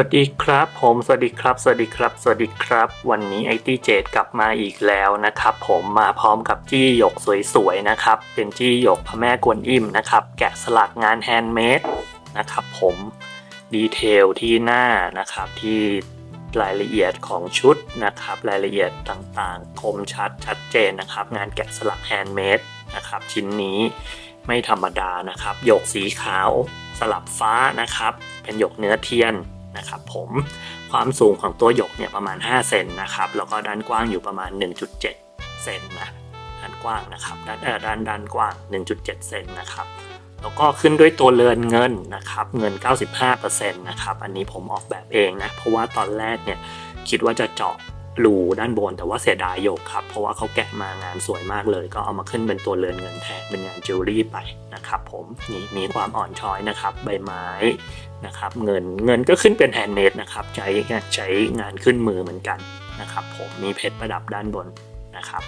วัสดีครับ ผมสวัสดีครับ สวัสดีครับ สวัสดีครับ วันนี้ไอตี้เจดกลับมาอีกแล้วนะครับ ผมมาพร้อมกับจี้หยกสวยๆนะครับ เป็นจี้หยกพระแม่กวนอิมนะครับ แกะสลักงานแฮนด์เมดนะครับ ผมดีเทลที่หน้านะครับที่รายละเอียดของชุดนะครับ รายละเอียดต่างๆ คมชัดชัดเจนนะครับ งานแกะสลักแฮนด์เมดนะครับ ชิ้นนี้ไม่ธรรมดานะครับหยกสีขาวสลับฟ้านะครับ เป็นหยกเนื้อเทียน นะครับผมความสูงของตัวหยกเนี่ยประมาณ 5 เซนนะครับแล้วก็ด้านกว้างอยู่ประมาณ 1.7 เซนนะด้านกว้างนะครับด้านด้านด้านกว้าง 1.7 เซนนะครับแล้วก็ขึ้นด้วยตัวเรือนเงินนะครับเงิน 95%นะครับอันนี้ผมออกแบบเองนะเพราะว่าตอนแรกเนี่ยคิดว่าจะเจาะ รูด้านบน แต่ว่าเสียดายโยกครับ เพราะว่าเขาแกะมางานสวยมากเลย ก็เอามาขึ้นเป็นตัวเรือนเงินแทนเป็นงานจิวเวลรี่ไปนะครับผมนี่มีความอ่อนช้อยนะครับ ใบไม้นะครับ เงินเงินก็ขึ้นเป็นแฮนด์เมดนะครับใช้ใช้งานขึ้นมือเหมือนกันนะครับ ผมมีเพชรประดับด้านบนนะครับ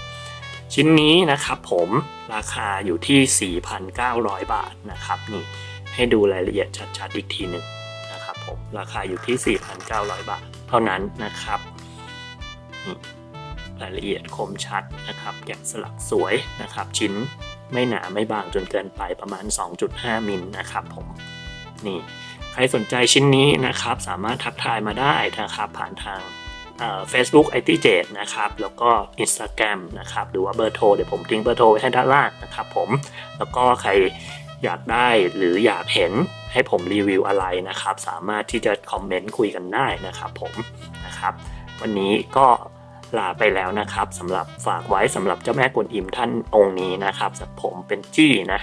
ชิ้นนี้นะครับผมราคาอยู่ที่ 4,900 บาทนะครับนี่ให้ดูรายละเอียดชัดๆอีกทีหนึ่งนะครับผมราคาอยู่ที่ 4,900 บาท เท่านั้นนะครับ รายละเอียดคมชัดนะครับ แกะสลักสวยนะครับ ชิ้นไม่หนาไม่บางจนเกินไปประมาณ 2.5 มิลนะครับผมนี่ใครสนใจชิ้นนี้นะครับ สามารถทักทายมาได้นะครับผ่านทางเฟซบุ๊กไอทีเจนะครับ แล้วก็ Instagram นะครับ หรือว่าเบอร์โทร เดี๋ยวผมทิ้งเบอร์โทรไว้ให้ด้านล่างนะครับผม แล้วก็ใคร อยากได้หรืออยากเห็นให้ผมรีวิวอะไรนะครับ สามารถที่จะคอมเมนต์คุยกันได้นะครับผมนะครับ วันนี้ก็ลาไปแล้วนะครับสำหรับฝากไว้สำหรับเจ้าแม่กวนอิมท่านองค์นี้นะครับผมเป็นจี้นะ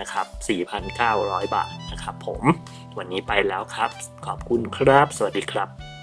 นะครับ 4,900 บาทนะครับผม วันนี้ไปแล้วครับ ขอบคุณครับ สวัสดีครับ